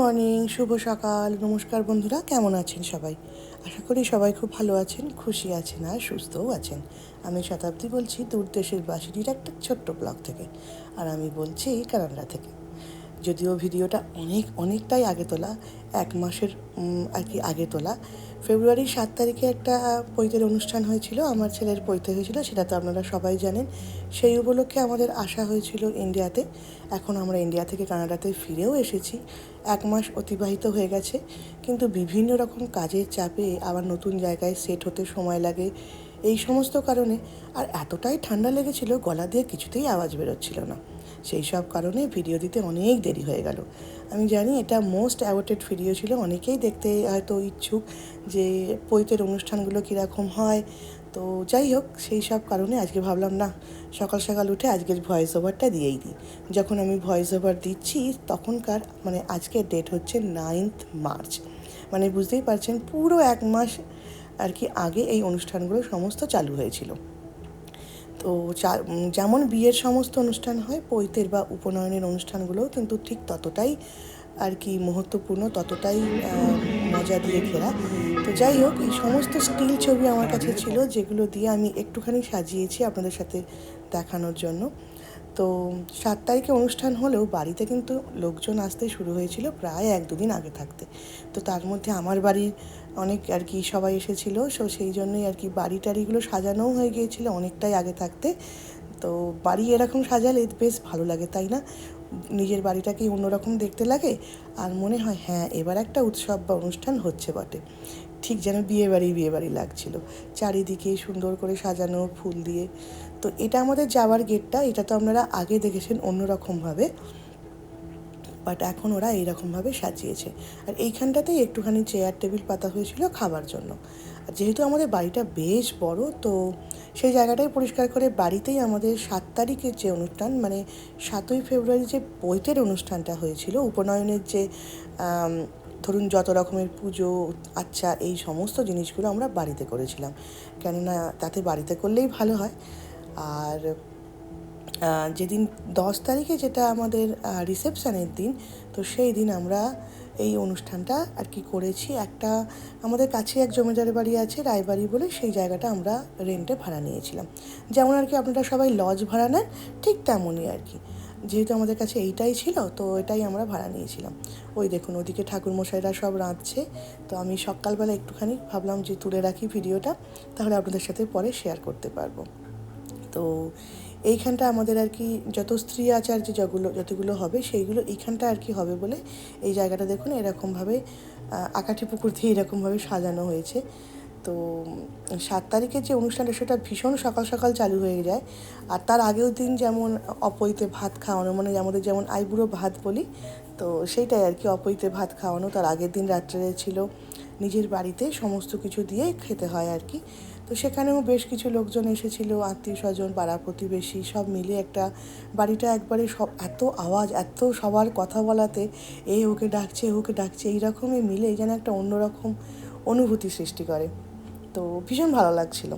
Morning, শুভ সকাল, নমস্কার বন্ধুরা, কেমন আছেন সবাই? আশা করি সবাই খুব ভালো আছেন, খুশি আছেন আর সুস্থও আছেন। আমি শতাব্দী বলছি, দূর দেশের বাসিটির একটা ছোট্ট ব্লগ থেকে, আর আমি বলছি কানাডা থেকে। যদিও ভিডিওটা অনেক অনেকটাই আগে তোলা, এক মাসের আর কি আগে তোলা ফেব্রুয়ারি সাত তারিখে একটা পৈতের অনুষ্ঠান হয়েছিল, আমার ছেলের পৈতে হয়েছিল, সেটা তো আপনারা সবাই জানেন। সেই উপলক্ষে আমাদের আসা হয়েছিল ইন্ডিয়াতে। এখন আমরা ইন্ডিয়া থেকে কানাডাতে ফিরেও এসেছি। এক মাস অতিবাহিত হয়ে গেছে, কিন্তু বিভিন্ন রকম কাজের চাপে আবার নতুন জায়গায় সেট হতে সময় লাগে, এই সমস্ত কারণে। আর এতটাই ঠান্ডা লেগেছিল, গলা দিয়ে কিছুতেই আওয়াজ বেরোচ্ছিল না। সেই সব কারণে ভিডিও দিতে অনেক দেরি হয়ে গেল। আমি জানি এটা মোস্ট অ্যাওয়ার্টেড ভিডিও ছিল, অনেকেই দেখতে হয়তো ইচ্ছুক যে পৈতের অনুষ্ঠানগুলো কীরকম হয়। তো যাই হোক, সেই সব কারণে আজকে ভাবলাম, না, সকাল সকাল উঠে আজকের ভয়েস ওভারটা দিয়েই দিই। যখন আমি ভয়েস ওভার দিচ্ছি, তখনকার মানে আজকের ডেট হচ্ছে নাইন্থ মার্চ মানে বুঝতেই পারছেন, পুরো এক মাস আর কি আগে এই অনুষ্ঠানগুলো সমস্ত চালু হয়েছিল। তো যেমন বিয়ের সমস্ত অনুষ্ঠান হয়, পৈতের বা উপনয়নের অনুষ্ঠানগুলোও কিন্তু ঠিক ততটাই আর কি মহত্বপূর্ণ, ততটাই মজা দিয়ে ঘেরা। তো যাই হোক, এই সমস্ত স্টিল ছবি আমার কাছে ছিল, যেগুলো দিয়ে আমি একটুখানি সাজিয়েছি আপনাদের সাথে দেখানোর জন্য। তো সাত তারিখে অনুষ্ঠান হলেও বাড়িতে কিন্তু লোকজন আসতে শুরু হয়েছিল প্রায় এক দুদিন আগে থাকতে। তো তার মধ্যে আমার বাড়ির অনেক আর কি সবাই এসেছিল, সো সেই জন্যই আর কি বাড়ি টাড়িগুলো সাজানোও হয়ে গিয়েছিল, অনেকটাই আগে থাকতে। তো বাড়ি এরকম সাজালে বেশ ভালো লাগে, তাই না? নিজের বাড়িটাকেই অন্যরকম দেখতে লাগে আর মনে হয় হ্যাঁ এবার একটা উৎসব বা অনুষ্ঠান হচ্ছে বটে। ঠিক যেন বিয়ে বাড়ি বিয়ে বাড়ি লাগছিল। চারিদিকে সুন্দর করে সাজানো, ফুল দিয়ে। তো এটা আমাদের যাওয়ার গেটটা এটা তো আপনারা আগে দেখেছেন অন্যরকমভাবে। বাট এখন ওরা এইরকমভাবে সাজিয়েছে। আর এইখানটাতেই একটুখানি চেয়ার টেবিল পাতা হয়েছিল খাবার জন্য। আর যেহেতু আমাদের বাড়িটা বেশ বড়, তো সেই জায়গাটাই পরিষ্কার করে বাড়িতেই আমাদের সাত তারিখের যে অনুষ্ঠান মানে সাতই ফেব্রুয়ারি যে বইতের অনুষ্ঠানটা হয়েছিল, উপনয়নের যে ধরুন যত রকমের পুজো আচ্ছা এই সমস্ত জিনিসগুলো আমরা বাড়িতে করেছিলাম। কেননা তাতে বাড়িতে করলেই ভালো হয়। আর যেদিন দশ তারিখে যেটা আমাদের রিসেপশানের দিন, তো সেই দিন আমরা এই অনুষ্ঠানটা আর কি করেছি। একটা আমাদের কাছে এক জমিদার বাড়ি আছে, রায়বাড়ি বলে সেই জায়গাটা আমরা রেন্টে ভাড়া নিয়েছিলাম। যেমন আর কি আপনারা সবাই লজ ভাড়া নেন, ঠিক তেমনই আর কি। যেহেতু আমাদের কাছে এইটাই ছিল, তো এটাই আমরা ভাড়া নিয়েছিলাম। ওই দেখুন, ওদিকে ঠাকুরমশাইরা সব রাঁধছে। তো আমি সকালবেলা একটুখানি ভাবলাম যে তুলে রাখি ভিডিওটা, তাহলে আপনাদের সাথে পরে শেয়ার করতে পারব। তো এইখানটা আমাদের আর কি যত স্ত্রী আচার যে যগুলো যতগুলো হবে, সেইগুলো এইখানটা আর কি হবে বলে এই জায়গাটা দেখুন এরকমভাবে আকাঠি পুকুর দিয়ে এরকমভাবে সাজানো হয়েছে। তো সাত তারিখের যে অনুষ্ঠানটা সেটা ভীষণ সকাল সকাল চালু হয়ে যায়। আর তার আগেও দিন যেমন অপৈতে ভাত খাওয়ানো মানে আমাদের যেমন আইবুড়ো ভাত বলি, তো সেইটাই আর কি অপৈতে ভাত খাওয়ানো। তার আগের দিন রাত্রে ছিল নিজের বাড়িতে সমস্ত কিছু দিয়ে খেতে হয় আর কি। তো সেখানেও বেশ কিছু লোকজন এসেছিল, আত্মীয় স্বজন, পাড়া প্রতিবেশী, সব মিলে একটা বাড়িটা একবারে সব এত আওয়াজ, এত সবার কথা বলাতে, এ ওকে ডাকছে ওকে ডাকছে, এইরকমই মিলে যেন একটা অন্যরকম অনুভূতি সৃষ্টি করে। তো ভীষণ ভালো লাগছিল।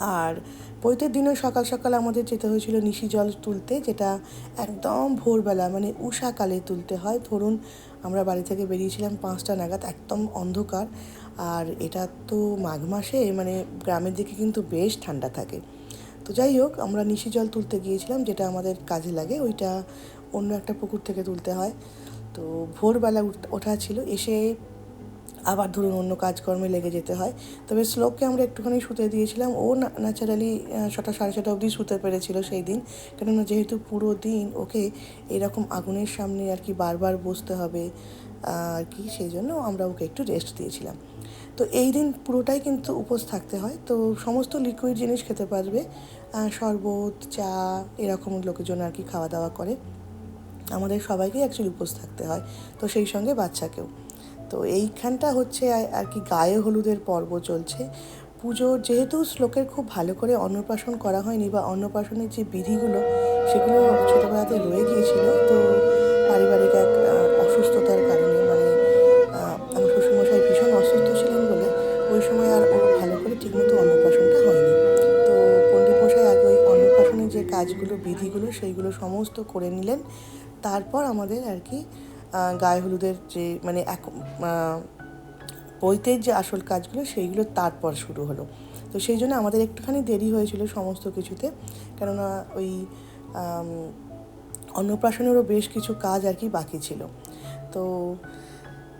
আর পৈতের দিনও সকাল সকাল আমাদের যেতে হয়েছিল নিশি জল তুলতে, যেটা একদম ভোরবেলা মানে উষাকালে তুলতে হয়। ধরুন, আমরা বাড়ি থেকে বেরিয়েছিলাম পাঁচটা নাগাদ, একদম অন্ধকার। আর এটা তো মাঘ মাসে মানে গ্রামের দিকে কিন্তু বেশ ঠান্ডা থাকে। তো যাই হোক, আমরা নিশি জল তুলতে গিয়েছিলাম, যেটা আমাদের কাজে লাগে, ওইটা অন্য একটা পুকুর থেকে তুলতে হয়। তো ভোরবেলা ওঠা ছিল। এসে আবার ধরুন অন্য কাজকর্মে লেগে যেতে হয়। তবে শ্লোককে আমরা একটুখানি শুতে দিয়েছিলাম। ও ন্যাচারালি ছটা, সাড়ে ছটা অবধি শুতে পেরেছিল সেই দিন। কেননা যেহেতু পুরো দিন ওকে এরকম আগুনের সামনে আর কি বারবার বসতে হবে আর কি, সেই জন্য আমরা ওকে একটু রেস্ট দিয়েছিলাম। তো এই দিন পুরোটাই কিন্তু উপোস থাকতে হয়। তো সমস্ত লিকুইড জিনিস খেতে পারবে শরবত, চা, এরকম লোকজন আর কি খাওয়া দাওয়া করে। আমাদের সবাইকেই অ্যাকচুয়ালি উপোস থাকতে হয়। তো সেই সঙ্গে বাচ্চাকেও। তো এইখানটা হচ্ছে আর- কি গায়ে হলুদের পর্ব চলছে। পুজো যেহেতু শ্লোকের খুব ভালো করে অন্নপ্রাশন করা হয়নি বা অন্নপ্রাশনের যে বিধিগুলো, সেগুলো ছোটোবেলাতে রয়ে গিয়েছিল। তো পারিবারিক এক অসুস্থতার কারণে মানে আমার শ্বশুরমশাই ভীষণ অসুস্থ ছিলেন বলে ওই সময় আর ওর ভালো করে ঠিকমতো অন্নপ্রাশনটা হয়নি। তো পণ্ডিত মশাই আগে ওই অন্নপ্রাশনের যে কাজগুলো, বিধিগুলো, সেইগুলো সমস্ত করে নিলেন। তারপর আমাদের আর কি গায়ে হলুদের যে মানে এক পৈতের যে আসল কাজগুলো সেইগুলো তারপর শুরু হলো। তো সেই জন্য আমাদের একটুখানি দেরি হয়েছিল সমস্ত কিছুতে। কেননা ওই অন্নপ্রাশনেরও বেশ কিছু কাজ আর কি বাকি ছিল। তো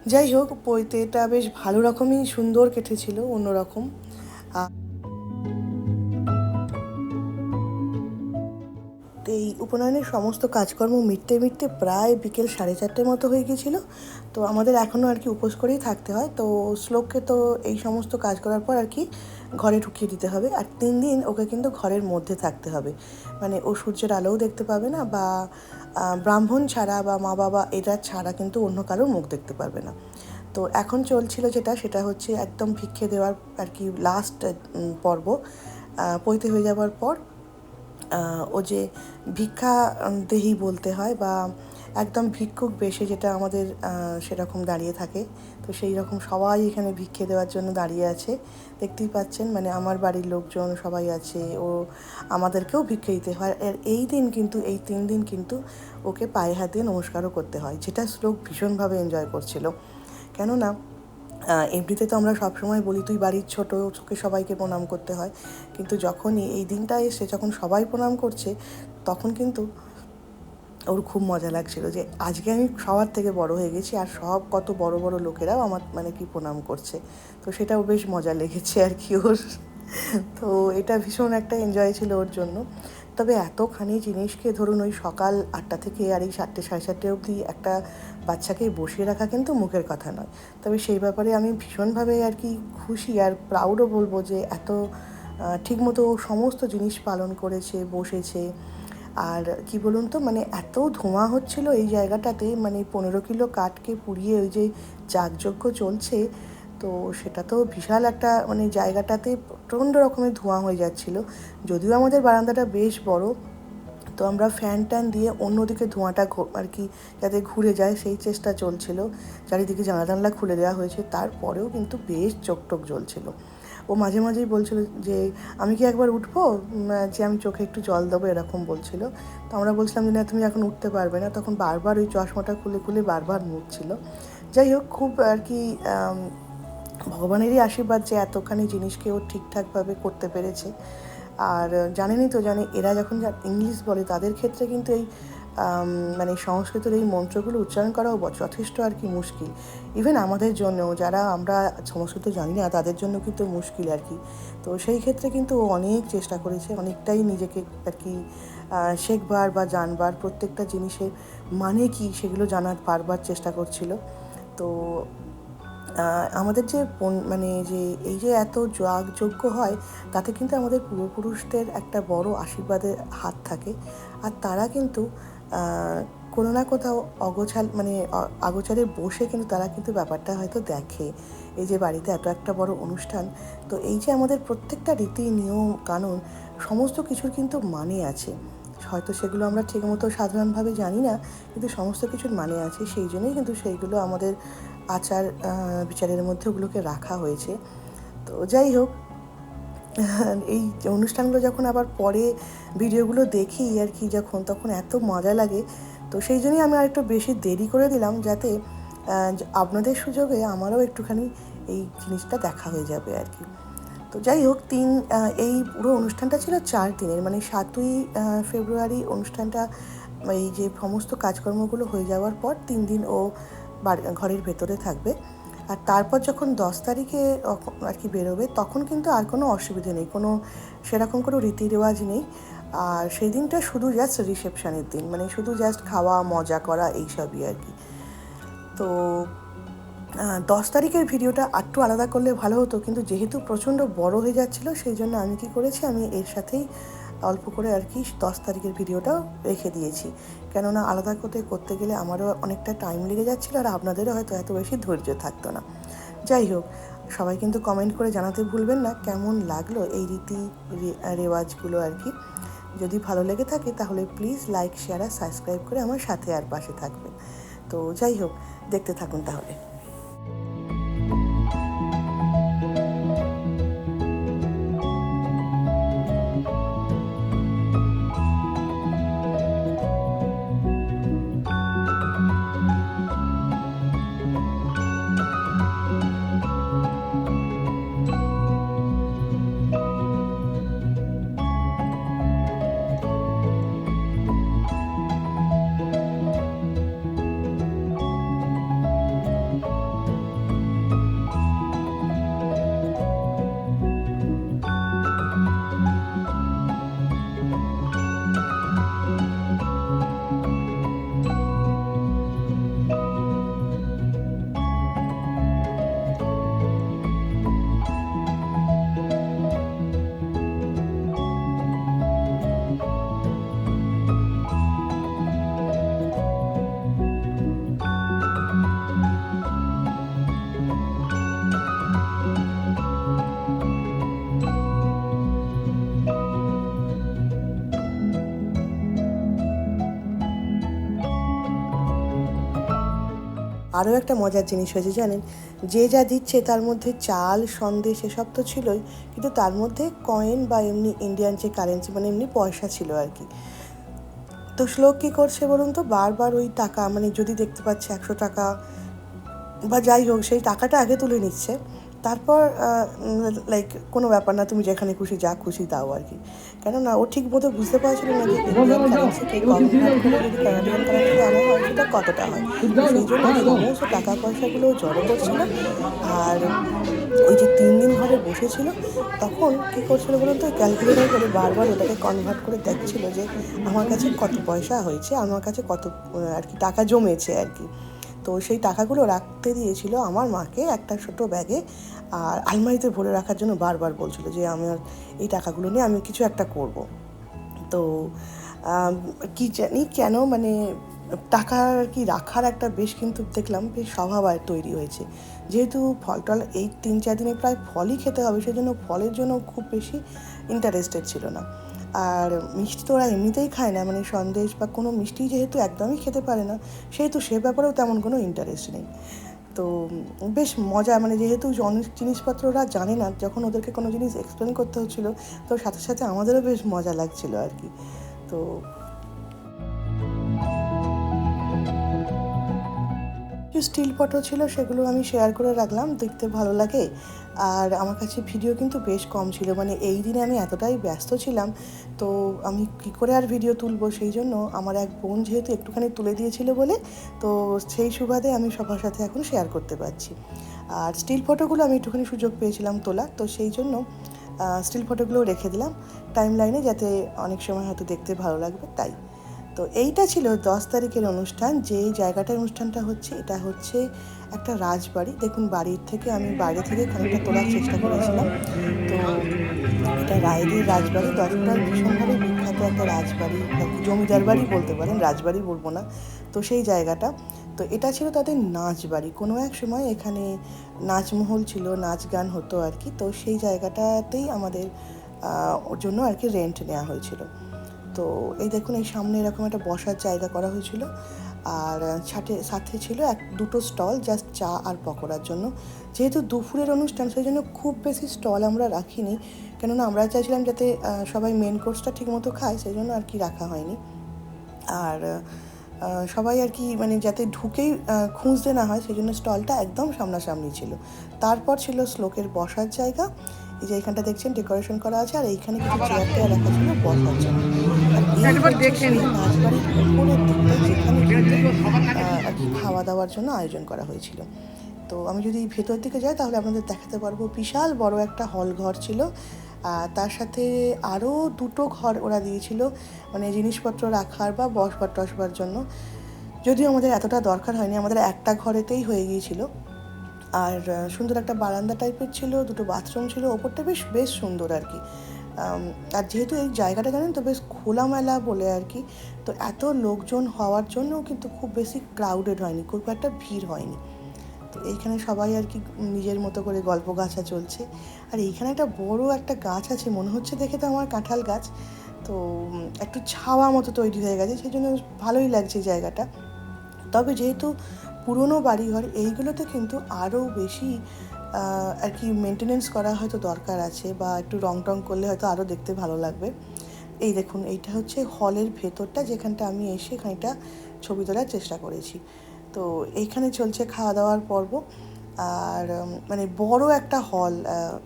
যাই হোক পৈতেটা বেশ ভালো রকমই সুন্দর কেটেছিল, অন্যরকম। এই উপনয়নের সমস্ত কাজকর্ম মিটতে মিটতে প্রায় বিকেল সাড়ে চারটের মতো হয়ে গিয়েছিল। তো আমাদের এখনও আর কি উপোস করেই থাকতে হয়। তো শ্লোককে তো এই সমস্ত কাজ করার পর আর কি ঘরে ঢুকিয়ে দিতে হবে। আর তিন দিন ওকে কিন্তু ঘরের মধ্যে থাকতে হবে। মানে ও সূর্যের আলোও দেখতে পাবে না বা ব্রাহ্মণ ছাড়া বা মা বাবা এটা ছাড়া কিন্তু অন্য কারোর মুখ দেখতে পারবে না। তো এখন চলছিল যেটা, সেটা হচ্ছে একদম ভিক্ষে দেওয়ার আর কি লাস্ট পর্ব। পৈতে হয়ে যাওয়ার পর ও যে ভিক্ষা দেহি বলতে হয় বা একদম ভিক্ষুক বেশে যেটা আমাদের সেরকম দাঁড়িয়ে থাকে। তো সেই রকম সবাই এখানে ভিক্ষে দেওয়ার জন্য দাঁড়িয়ে আছে। দেখতেই পাচ্ছেন মানে আমার বাড়ির লোকজন সবাই আছে। ও আমাদেরকেও ভিক্ষে দিতে হয়। আর এই দিন কিন্তু, এই তিন দিন কিন্তু ওকে পায়ে হাত দিয়ে নমস্কারও করতে হয়, যেটা শ্লোক ভীষণভাবে এনজয় করছিল। কেননা এমনিতে তো আমরা সবসময় বলি, তুই বাড়ির ছোট চোখে সবাইকে প্রণাম করতে হয়। কিন্তু যখনই এই দিনটা এসে যখন সবাই প্রণাম করছে, তখন কিন্তু ওর খুব মজা লাগছিল যে, আজকে আমি সবার থেকে বড় হয়ে গেছি আর সব কত বড় বড় লোকেরাও আমার মানে কি প্রণাম করছে। তো সেটাও বেশ মজা লেগেছে আর কি ওর। তো এটা ভীষণ একটা এনজয় ছিল ওর জন্য। তবে এতখানি জিনিসকে ধরুন ওই সকাল আটটা থেকে আর এই সাতটে, সাড়ে সাতটে অবধি একটা বাচ্চাকে বসিয়ে রাখা কিন্তু মুখের কথা নয়। তবে সেই ব্যাপারে আমি ভীষণভাবে আর কি খুশি আর প্রাউডও বলব যে এত ঠিকমতো সমস্ত জিনিস পালন করেছে, বসেছে। আর কি বলুন তো মানে এত ধোঁয়া হচ্ছিল এই জায়গাটাতে মানে পনেরো কিলো কাঠকে পুড়িয়ে ওই যে যাগযজ্ঞ চলছে তো সেটা তো বিশাল একটা মানে জায়গাটাতে প্রচণ্ড রকমের ধোঁয়া হয়ে যাচ্ছিল। যদিও আমাদের বারান্দাটা বেশ বড়, তো আমরা ফ্যান ট্যান দিয়ে অন্যদিকে ধোঁয়াটা আর কি যাতে ঘুরে যায় সেই চেষ্টা চলছিল। চারিদিকে জানলা জানলা খুলে দেওয়া হয়েছে, তারপরেও কিন্তু বেশ চোখ টোক জ্বলছিল। ও মাঝে মাঝেই বলছিল যে, আমি কি একবার উঠবো? যে আমি চোখে একটু জল দেবো, এরকম বলছিল। তো আমরা বলছিলাম যে, না, তুমি এখন উঠতে পারবে না। তখন বারবার ওই চশমাটা খুলে খুলে বারবার মুছছিল যাই হোক, খুব আর কি ভগবানেরই আশীর্বাদ যে এতখানি জিনিসকে ও ঠিকঠাকভাবে করতে পেরেছে। আর জানেনই তো, জানে এরা যখন ইংলিশ বলে, তাদের ক্ষেত্রে কিন্তু এই মানে সংস্কৃতের এই মন্ত্রগুলো উচ্চারণ করাও যথেষ্ট আর কি মুশকিল। ইভেন আমাদের জন্যও, যারা আমরা সংস্কৃত জানি না, তাদের জন্য কিন্তু মুশকিল আর কি। তো সেই ক্ষেত্রে কিন্তু ও অনেক চেষ্টা করেছে, অনেকটাই নিজেকে আর কি শেখবার বা জানবার, প্রত্যেকটা জিনিসের মানে কি সেগুলো জানার বারবার চেষ্টা করছিল। তো আমাদের যে মানে যে এই যে এত যাগযজ্ঞ হয়, তাতে কিন্তু আমাদের পূর্বপুরুষদের একটা বড় আশীর্বাদের হাত থাকে। আর তারা কিন্তু কোনো না কোথাও অগোছাল মানে আগোছালে বসে কিন্তু তারা কিন্তু ব্যাপারটা হয়তো দেখে। এই যে বাড়িতে এত একটা বড় অনুষ্ঠান, তো এই যে আমাদের প্রত্যেকটা রীতি, নিয়ম, কানুন, সমস্ত কিছুর কিন্তু মানে আছে। হয়তো সেগুলো আমরা ঠিকমতো সাধারণভাবে জানি না, কিন্তু সমস্ত কিছুর মানে আছে। সেই জন্যই কিন্তু সেইগুলো আমাদের আচার বিচারের মধ্যে ওগুলোকে রাখা হয়েছে। তো যাই হোক, এই অনুষ্ঠানগুলো যখন আবার পরে ভিডিওগুলো দেখি আর কি যখন, তখন এত মজা লাগে। তো সেই জন্যই আমি আর একটু বেশি দেরি করে দিলাম যাতে আপনাদের সুযোগে আমারও একটুখানি এই জিনিসটা দেখা হয়ে যাবে আর কি। তো যাই হোক, তিন এই পুরো অনুষ্ঠানটা ছিল চার দিনের। মানে সাতই ফেব্রুয়ারি অনুষ্ঠানটা, এই যে সমস্ত কাজকর্মগুলো হয়ে যাওয়ার পর তিন দিন ও ঘরের ভেতরে থাকবে। আর তারপর যখন দশ তারিখে আর কি বেরোবে, তখন কিন্তু আর কোনো অসুবিধে নেই, কোনো সেরকম কোনো রীতি রেওয়াজ নেই। আর সেই দিনটা শুধু জাস্ট রিসেপশানের দিন মানে শুধু জাস্ট খাওয়া, মজা করা, এইসবই আর কি। তো দশ তারিখের ভিডিওটা একটু আলাদা করলে ভালো হতো, কিন্তু যেহেতু প্রচণ্ড বড় হয়ে যাচ্ছিল, সেই জন্য আমি কি করেছি, আমি এর সাথেই অল্প করে আর কি দশ তারিখের ভিডিওটাও রেখে দিয়েছি। কেননা আলাদা করতে করতে গেলে আমারও অনেকটা টাইম লেগে যাচ্ছিল আর আপনাদেরও হয়তো এত বেশি ধৈর্য থাকতো না। যাই হোক, সবাই কিন্তু কমেন্ট করে জানাতে ভুলবেন না কেমন লাগল এই রীতি রেওয়াজগুলো আর কি। যদি ভালো লেগে থাকে তাহলে প্লিজ লাইক শেয়ার আর সাবস্ক্রাইব করে আমার সাথে আর পাশে থাকবেন। তো যাই হোক, দেখতে থাকুন তাহলে। আরও একটা মজার জিনিস হয়েছে, জানেন? যে যা দিচ্ছে তার মধ্যে চাল, সন্দেশ এসব তো ছিলই, কিন্তু তার মধ্যে কয়েন বা এমনি ইন্ডিয়ান যে কারেন্সি মানে এমনি পয়সা ছিল আর কি। তো শ্লোক কী করছে বলুন তো? বারবার ওই টাকা মানে যদি দেখতে পাচ্ছে একশো টাকা বা যাই হোক, সেই টাকাটা আগে তুলে নিচ্ছে। তারপর লাইক কোনো ব্যাপার না তুমি যেখানে খুশি যা খুশি দাও আর কি। কেননা ও ঠিক মতো বুঝতে পারছিল না যে ইন্ডিয়ান কারেন্সিকে যদি কানাডিয়ান কারেন্সি আনা হয় সেটা কতটা হয়? সেই জন্য সমস্ত টাকা পয়সাগুলো জড়ো করছিল। আর ওই যে তিন দিন ঘরে বসেছিল তখন কী করছিল বলুন তো ক্যালকুলেটার করে বারবার ওটাকে কনভার্ট করে দেখছিল যে আমার কাছে কত পয়সা হয়েছে আমার কাছে কত আর কি টাকা জমেছে আর কি। তো সেই টাকাগুলো রাখতে দিয়েছিল আমার মাকে একটা ছোটো ব্যাগে আর আলমারিতে ভরে রাখার জন্য বারবার বলছিল যে আমার এই টাকাগুলো নিয়ে আমি কিছু একটা করব। তো কি জানি কেন মানে টাকা আর কি রাখার একটা বেশ কিন্তু দেখলাম বেশ স্বভাব আর তৈরি হয়েছে। যেহেতু ফল টল এই তিন চার দিনে প্রায় ফলই খেতে হবে, সেজন্য ফলের জন্য খুব বেশি ইন্টারেস্টেড ছিল না। আর মিষ্টি তো ওরা এমনিতেই খায় না মানে সন্দেশ বা কোনো মিষ্টি যেহেতু একদমই খেতে পারে না, সেহেতু সে ব্যাপারেও তেমন কোনো ইন্টারেস্ট নেই। তো বেশ মজা মানে যেহেতু অনেক জিনিসপত্র ওরা জানে না, যখন ওদেরকে কোনো জিনিস এক্সপ্লেন করতে হচ্ছিল, তো সাথে সাথে আমাদেরও বেশ মজা লাগছিল আর কি। তো স্টিল ফটো ছিল সেগুলো আমি শেয়ার করে রাখলাম, দেখতে ভালো লাগে। আর আমার কাছে ভিডিও কিন্তু বেশ কম ছিল মানে এই দিনে আমি এতটাই ব্যস্ত ছিলাম, তো আমি কী করে আর ভিডিও তুলবো? সেই জন্য আমার এক বোন যেহেতু একটুখানি তুলে দিয়েছিল বলে, তো সেই সুবাদে আমি সবার সাথে এখন শেয়ার করতে পারছি। আর স্টিল ফটোগুলো আমি একটুখানি সুযোগ পেয়েছিলাম তোলা, তো সেই জন্য স্টিল ফটোগুলো রেখে দিলাম। টাইম লাইনে যাতে অনেক সময় হয়তো দেখতে ভালো লাগবে, তাই। তো এইটা ছিল দশ তারিখের অনুষ্ঠান যে জায়গাটার অনুষ্ঠানটা হচ্ছে, এটা হচ্ছে একটা রাজবাড়ি। দেখুন, বাড়ির থেকে আমি বাইরে থেকে খানিকটা তোলার চেষ্টা করেছিলাম। তো এটা রায়দের রাজবাড়ি দশটার ভীষণভাবে বিখ্যাত একটা রাজবাড়ি জমিদার বাড়ি বলতে পারেন, রাজবাড়ি বলব না। তো সেই জায়গাটা। তো এটা ছিল তাদের নাচ বাড়ি। কোনো এক সময় এখানে নাচমহল ছিল, নাচ গান হতো আর কি। তো সেই জায়গাটাতেই আমাদের ওর জন্য আর কি রেন্ট নেওয়া হয়েছিল। তো এই দেখুন, এই সামনে এরকম একটা বসার জায়গা করা হয়েছিল। আর সাথে সাথে ছিল এক, দুটো স্টল জাস্ট চা আর পকোড়ার জন্য। যেহেতু দুপুরের অনুষ্ঠান, সেই জন্য খুব বেশি স্টল আমরা রাখিনি। কেননা আমরা চাইছিলাম যাতে সবাই মেন কোর্সটা ঠিকমতো খায়, সেই জন্য আর কি রাখা হয়নি। আর সবাই আর কি মানে যাতে ঢুকেই খুঁজতে না হয়, সেই জন্য স্টলটা একদম সামনাসামনি ছিল। তারপর ছিল শ্লোকের বসার জায়গা। এই যে এখানটা দেখছেন ডেকোরেশন করা আছে আর এইখানে কিছু চেয়ার টেয়ার রাখা ছিল বসার জন্য। আর এই নাচবাড়ির উপরের দিকটা যেখানে আর কি খাওয়া দাওয়ার জন্য আয়োজন করা হয়েছিল। তো আমি যদি ভেতর দিকে যাই তাহলে আপনাদের দেখাতে পারব বিশাল বড় একটা হল ঘর ছিল। আর তার সাথে আরও দুটো ঘর ওরা দিয়েছিল মানে জিনিসপত্র রাখার বা বসবার টসবার জন্য। যদিও আমাদের এতটা দরকার হয়নি আমাদের একটা ঘরেতেই হয়ে গিয়েছিল। আর সুন্দর একটা বারান্দা টাইপের ছিল, দুটো বাথরুম ছিল, ওপরটা বেশ বেশ সুন্দর আর কি। আর যেহেতু এই জায়গাটা জানেন তো, বেশ খোলামেলা বলে আর কি, তো এত লোকজন হওয়ার জন্যও কিন্তু খুব বেশি ক্রাউডেড হয়নি, খুব একটা ভিড় হয়নি। তো এইখানে সবাই আর কি নিজের মতো করে গল্প গাছা চলছে। আর এইখানে একটা বড় একটা গাছ আছে, মনে হচ্ছে দেখে তো আমার কাঁঠাল গাছ। তো একটু ছাওয়া মতো তৈরি হয়ে গেছে, সেই জন্য ভালোই লাগছে জায়গাটা। তবে যেহেতু পুরনো বাড়িঘর, এইগুলোতে কিন্তু আরও বেশি আর কি মেনটেনেন্স করা হয়তো দরকার আছে বা একটু রং টং করলে হয়তো আরও দেখতে ভালো লাগবে। এই দেখুন, এইটা হচ্ছে হলের ভেতরটা যেখানটা আমি এসে খানিকটা ছবি তোলার চেষ্টা করেছি। তো এইখানে চলছে খাওয়া দাওয়ার পর্ব। আর মানে বড় একটা হল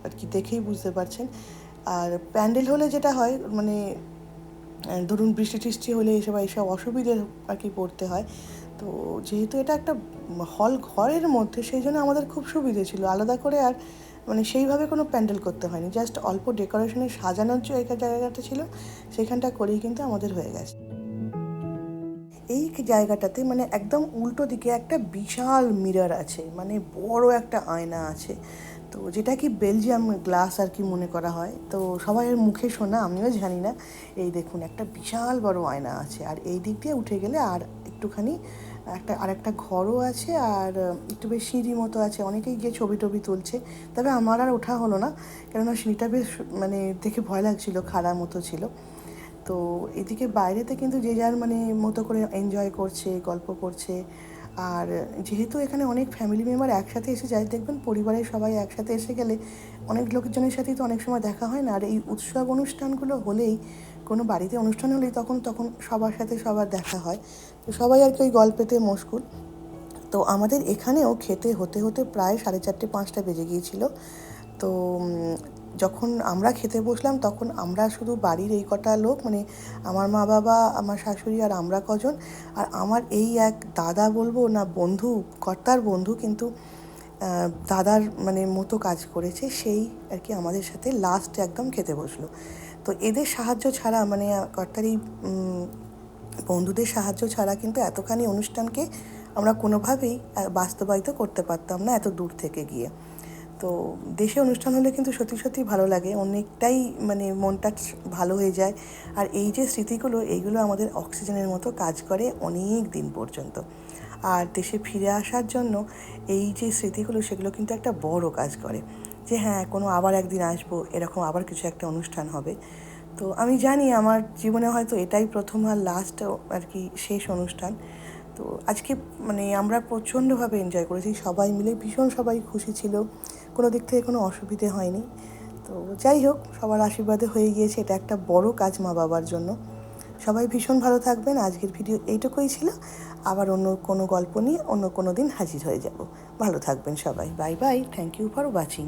আর কি দেখেই বুঝতে পারছেন। আর প্যান্ডেল হলে যেটা হয় মানে ধরুন বৃষ্টি টিষ্টি হলে এসব, এইসব অসুবিধে আর কি পড়তে হয়। তো যেহেতু এটা একটা হল ঘরের মধ্যে, সেই জন্য আমাদের খুব সুবিধে ছিল। আলাদা করে আর মানে সেইভাবে কোনো প্যান্ডেল করতে হয়নি। জাস্ট অল্প ডেকোরেশনে সাজানোর যে একটা জায়গাটা ছিল, সেখানটা করেই কিন্তু আমাদের হয়ে গেছে। এই জায়গাটাতে মানে একদম উল্টো দিকে একটা বিশাল মিরর আছে মানে বড় একটা আয়না আছে। তো যেটা কি বেলজিয়াম গ্লাস আর কি মনে করা হয়। তো সবাইয়ের মুখে শোনা, আমিও জানি না। এই দেখুন, একটা বিশাল বড় আয়না আছে। আর এই দিক দিয়ে উঠে গেলে আর একটুখানি একটা আর একটা ঘরও আছে আর একটু বেশ সিঁড়ি মতো আছে। অনেকেই গিয়ে ছবি টবি তুলছে। তবে আমার আর ওঠা হলো না। কেননা সিঁড়িটা বেশ মানে দেখে ভয় লাগছিল খাড়া মতো ছিল। তো এদিকে বাইরেতে কিন্তু যে যার মানে মতো করে এনজয় করছে, গল্প করছে। আর যেহেতু এখানে অনেক ফ্যামিলি মেম্বার একসাথে এসে যায়, দেখবেন পরিবারের সবাই একসাথে এসে গেলে অনেক লোকজনের সাথেই তো অনেক সময় দেখা হয় না। আর এই উৎসব অনুষ্ঠানগুলো হলেই কোনো বাড়িতে অনুষ্ঠান হলেই তখন তখন সবার সাথে সবার দেখা হয়। তো সবাই আর কি ওই গল্পেতে মশগুল। তো আমাদের এখানেও খেতে হতে হতে প্রায় সাড়ে চারটে, পাঁচটা বেজে গিয়েছিল। তো যখন আমরা খেতে বসলাম, তখন আমরা শুধু বাড়ির এই কটা লোক মানে আমার মা বাবা, আমার শাশুড়ি আর আমরা কজন। আর আমার এই এক দাদা বলব না, বন্ধু, কর্তার বন্ধু কিন্তু দাদার মানে মতো কাজ করেছে। সেই আর কি আমাদের সাথে লাস্ট একদম খেতে বসল। তো এদের সাহায্য ছাড়া মানে কর্তার এই বন্ধুদের সাহায্য ছাড়া কিন্তু এতখানি অনুষ্ঠানকে আমরা কোনোভাবেই বাস্তবায়িত করতে পারতাম না এত দূর থেকে গিয়ে। তো দেশে অনুষ্ঠান হলে কিন্তু সত্যি সত্যি ভালো লাগে, অনেকটাই মানে মনটা ভালো হয়ে যায়। আর এই যে স্মৃতিগুলো, এইগুলো আমাদের অক্সিজেনের মতো কাজ করে অনেক দিন পর্যন্ত। আর দেশে ফিরে আসার জন্য এই যে স্মৃতিগুলো, সেগুলো কিন্তু একটা বড় কাজ করে। যে হ্যাঁ কোনো আবার একদিন আসব, এরকম আবার কিছু একটা অনুষ্ঠান হবে। তো আমি জানি আমার জীবনে হয়তো এটাই প্রথম আর লাস্ট আর কি শেষ অনুষ্ঠান। তো আজকে মানে আমরা প্রচণ্ডভাবে এনজয় করেছি, সবাই মিলে ভীষণ সবাই খুশি ছিল, কোনো দিক থেকে কোনো অসুবিধে হয়নি। তো যাই হোক, সবার আশীর্বাদে হয়ে গিয়েছে, এটা একটা বড় কাজ মা বাবার জন্য। সবাই ভীষণ ভালো থাকবেন, আজকের ভিডিও এইটুকুই ছিল। আবার অন্য কোনো গল্প নিয়ে অন্য কোনো দিন হাজির হয়ে যাব। ভালো থাকবেন সবাই। Bye bye thank you for watching